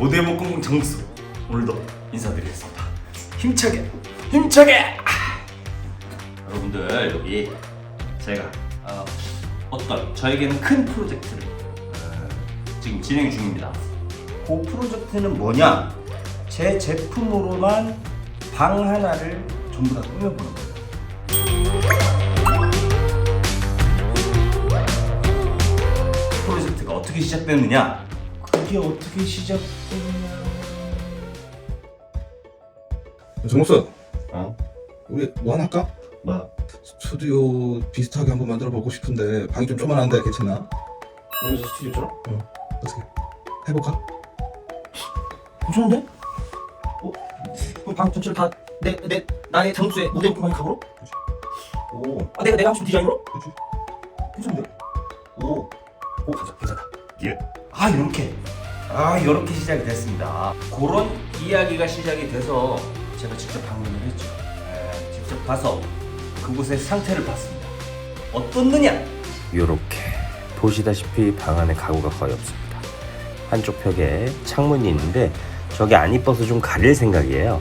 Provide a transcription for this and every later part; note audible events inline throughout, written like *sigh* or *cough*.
모두의 목공 정수 오늘도 인사드리겠습니다. 힘차게 힘차게. 아! 여러분들 여기 제가 어, 어떤 저에게는 큰 프로젝트를 어, 지금 진행 중입니다. 그 프로젝트는 뭐냐? 제 제품으로만 방 하나를 전부 다 꾸며보는 거예요. 프로젝트가 어떻게 시작됐느냐? 그게 어떻게 시작됐느냐? 정목수 어? 우리 뭐 하나 할까? 뭐? 스튜디오 비슷하게 한번 만들어 보고 싶은데 방이 좀 조만한데 괜찮아? 오늘 스튜디오처럼? 어떻게 해볼까? 괜찮은데? 어? 그럼 방 전체를 다 내, 내, 나의 장수의 모델 가로? 오. 아, 내가, 내가 하고 싶은 디자인으로? 그치? 괜찮은데? 오. 오, 가자, 괜찮다. 예. 아 이렇게 아 이렇게 시작이 됐습니다. 그런 이야기가 시작이 돼서 제가 직접 방문을 했죠. 에, 직접 가서 그곳의 상태를 봤습니다. 어떻느냐? 요렇게 보시다시피 방 안에 가구가 거의 없습니다. 한쪽 벽에 창문이 있는데 저게 안 이뻐서 좀 가릴 생각이에요.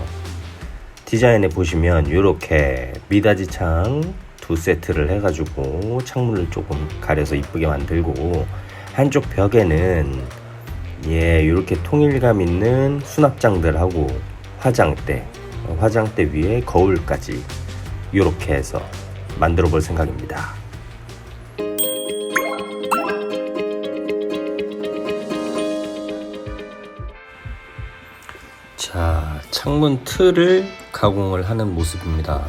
디자인에 보시면 요렇게 미닫이 창 두 세트를 해가지고 창문을 조금 가려서 이쁘게 만들고 한쪽 벽에는 예 요렇게 통일감 있는 수납장들하고 화장대 어, 화장대 위에 거울까지 요렇게 해서 만들어 볼 생각입니다. 자, 창문 틀을 가공을 하는 모습입니다.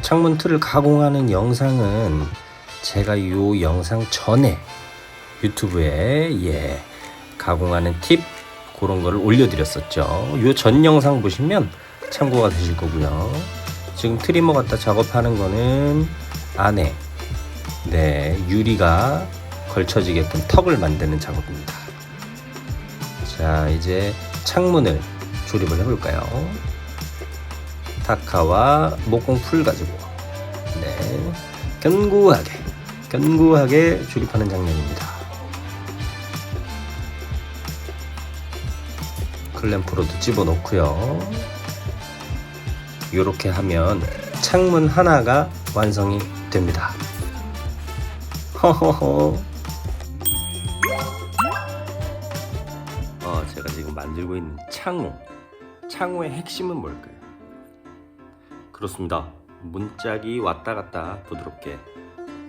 창문 틀을 가공하는 영상은 제가 이 영상 전에 유튜브에 예, 가공하는 팁 그런 거를 올려드렸었죠. 이전 영상 보시면 참고가 되실 거고요. 지금 트리머 갖다 작업하는 거는 안에 네, 유리가 걸쳐지게끔 턱을 만드는 작업입니다. 자, 이제 창문을 조립을 해볼까요? 타카와 목공 풀 가지고 네 견고하게 견고하게 조립하는 장면입니다. 클램프로도 집어넣고요. 이렇게 하면 창문 하나가 완성이 됩니다. 허허허. 어, 제가 지금 만들고 있는 창호. 창호의 핵심은 뭘까요? 그렇습니다. 문짝이 왔다 갔다 부드럽게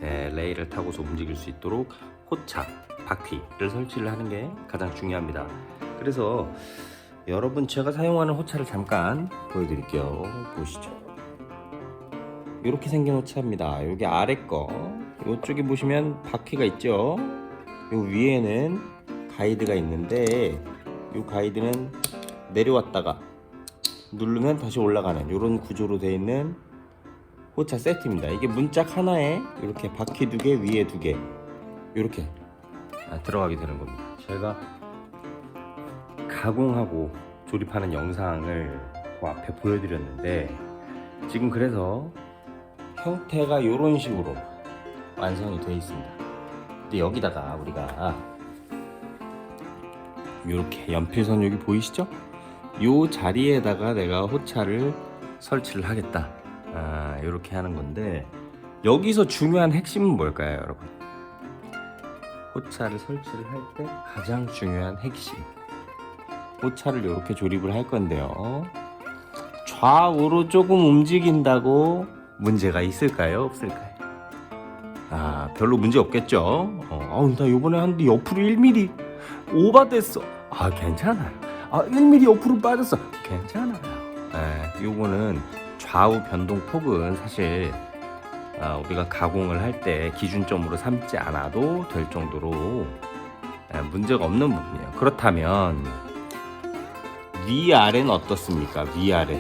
예, 레일을 타고서 움직일 수 있도록 호착, 바퀴를 설치를 하는 게 가장 중요합니다. 그래서 여러분 제가 사용하는 호차를 잠깐 보여드릴게요. 보시죠. 이렇게 생긴 호차입니다. 여기 아래 거, 이쪽에 보시면 바퀴가 있죠. 요 위에는 가이드가 있는데 이 가이드는 내려왔다가 누르면 다시 올라가는 이런 구조로 되어 있는 호차 세트입니다. 이게 문짝 하나에 이렇게 바퀴 두 개, 위에 두 개, 이렇게 아, 들어가게 되는 겁니다. 제가 가공하고 조립하는 영상을 그 앞에 보여드렸는데 지금 그래서 형태가 이런 식으로 완성이 되어 있습니다. 근데 여기다가 우리가 이렇게 연필선 여기 보이시죠? 요 자리에다가 내가 호차를 설치를 하겠다. 아, 이렇게 하는 건데 여기서 중요한 핵심은 뭘까요, 여러분? 호차를 설치를 할 때 가장 중요한 핵심. 호차를 이렇게 조립을 할 건데요. 좌우로 조금 움직인다고 문제가 있을까요? 없을까요? 아, 별로 문제 없겠죠? 어, 아우, 나 요번에 하는데 옆으로 1mm 오버됐어. 아, 괜찮아요. 아, 1mm 옆으로 빠졌어. 괜찮아요. 예, 요거는 좌우 변동 폭은 사실 아, 우리가 가공을 할 때 기준점으로 삼지 않아도 될 정도로 예, 문제가 없는 부분이에요. 그렇다면 위아래는 어떻습니까? 위아래.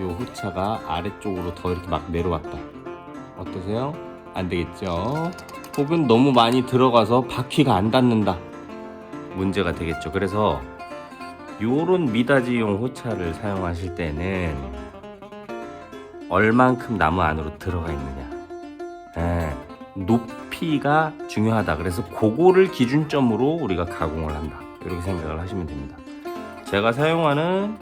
요 호차가 아래쪽으로 더 이렇게 막 내려왔다. 어떠세요? 안 되겠죠? 혹은 너무 많이 들어가서 바퀴가 안 닿는다. 문제가 되겠죠. 그래서 요런 미닫이용 호차를 사용하실 때는 얼만큼 나무 안으로 들어가 있느냐. 예, 높이가 중요하다. 그래서 그거를 기준점으로 우리가 가공을 한다. 이렇게 생각을 하시면 됩니다. 제가 사용하는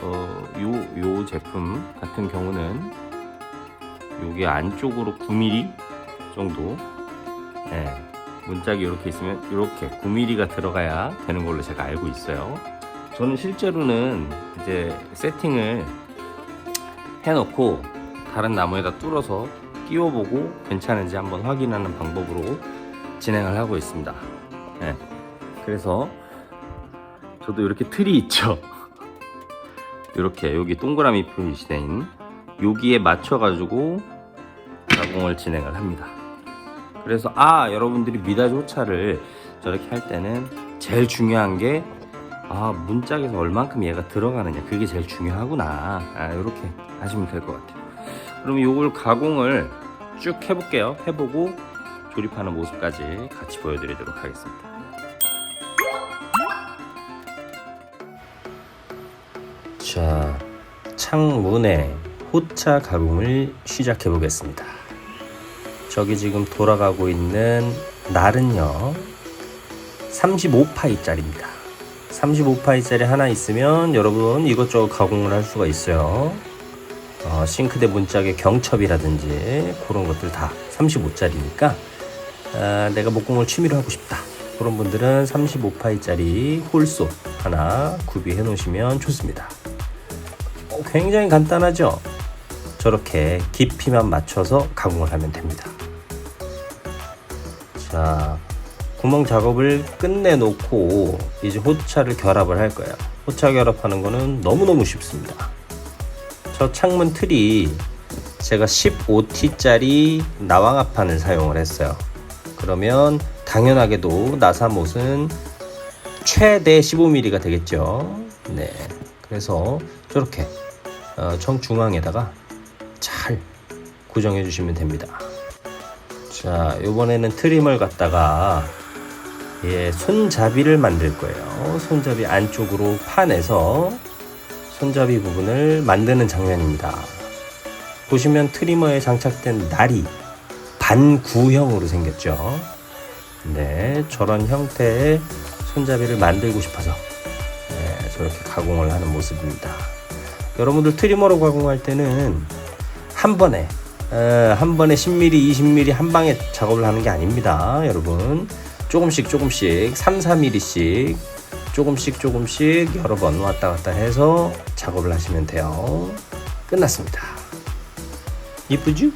어, 요, 요 제품 같은 경우는 여기 안쪽으로 9mm 정도 예, 문짝이 이렇게 있으면 이렇게 9mm가 들어가야 되는 걸로 제가 알고 있어요. 저는 실제로는 이제 세팅을 해놓고 다른 나무에다 뚫어서 끼워보고 괜찮은지 한번 확인하는 방법으로 진행을 하고 있습니다. 예, 그래서 저도 이렇게 틀이 있죠. *laughs* 이렇게 여기 동그라미 표시된 여기에 맞춰가지고 가공을 진행을 합니다. 그래서 아 여러분들이 미닫이 호차를 저렇게 할 때는 제일 중요한 게 아 문짝에서 얼만큼 얘가 들어가느냐 그게 제일 중요하구나 아, 이렇게 하시면 될 것 같아요. 그럼 이걸 가공을 쭉 해볼게요. 해보고 조립하는 모습까지 같이 보여드리도록 하겠습니다. 자, 창문에 호차 가공을 시작해 보겠습니다. 저기 지금 돌아가고 있는 날은요, 35파이짜리입니다. 35파이짜리 하나 있으면 여러분 이것저것 가공을 할 수가 있어요. 어, 싱크대 문짝의 경첩이라든지 그런 것들 다 35짜리니까 아, 내가 목공을 취미로 하고 싶다. 그런 분들은 35파이짜리 홀소 하나 구비해 놓으시면 좋습니다. 어, 굉장히 간단하죠? 저렇게 깊이만 맞춰서 가공을 하면 됩니다. 자, 구멍 작업을 끝내놓고 이제 호차를 결합을 할 거예요. 호차 결합하는 거는 너무너무 쉽습니다. 저 창문 틀이 제가 15T짜리 나왕합판을 사용을 했어요. 그러면 당연하게도 나사못은 최대 15mm가 되겠죠. 네. 그래서 저렇게 어, 정중앙에다가 잘 고정해 주시면 됩니다. 자, 이번에는 트림을 갖다가 예, 손잡이를 만들 거예요. 손잡이 안쪽으로 파내서 손잡이 부분을 만드는 장면입니다. 보시면 트리머에 장착된 날이 반구형으로 생겼죠. 네, 저런 형태의 손잡이를 만들고 싶어서 네, 저렇게 가공을 하는 모습입니다. 여러분들 트리머로 가공할 때는 한 번에 에, 한 번에 10mm, 20mm 한 방에 작업을 하는 게 아닙니다, 여러분. 조금씩 조금씩 3, 4mm씩 조금씩 조금씩 여러 번 왔다 갔다 해서 작업을 하시면 돼요. 끝났습니다. 이쁘죠?